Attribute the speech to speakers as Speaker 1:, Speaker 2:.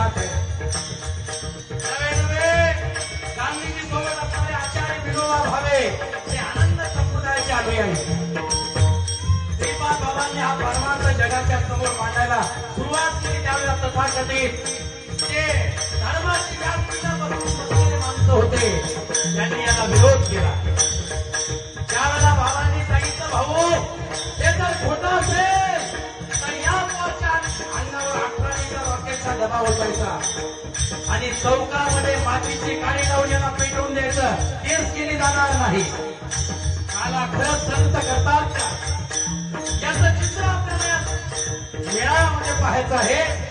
Speaker 1: बात है। नवे नवे गांधीजी सोबत असणारे आचार्य विनोबा भावे हे आनंद संप्रदायाचे आहे. श्रीपाद बाबांनी हा परमार्थ जगाच्या समोर मांडायला सुरुवात केली त्यावेळेला तथाकथित. दबाव डबा होतायचा. आणि चौकामध्ये मातीची काळी लावून यांना पेटवून द्यायचं. केस केली जाणार नाही. मला खरंच संत करतात का? याचं चित्र आपल्याला मेळाव्यामध्ये पाहायचं आहे.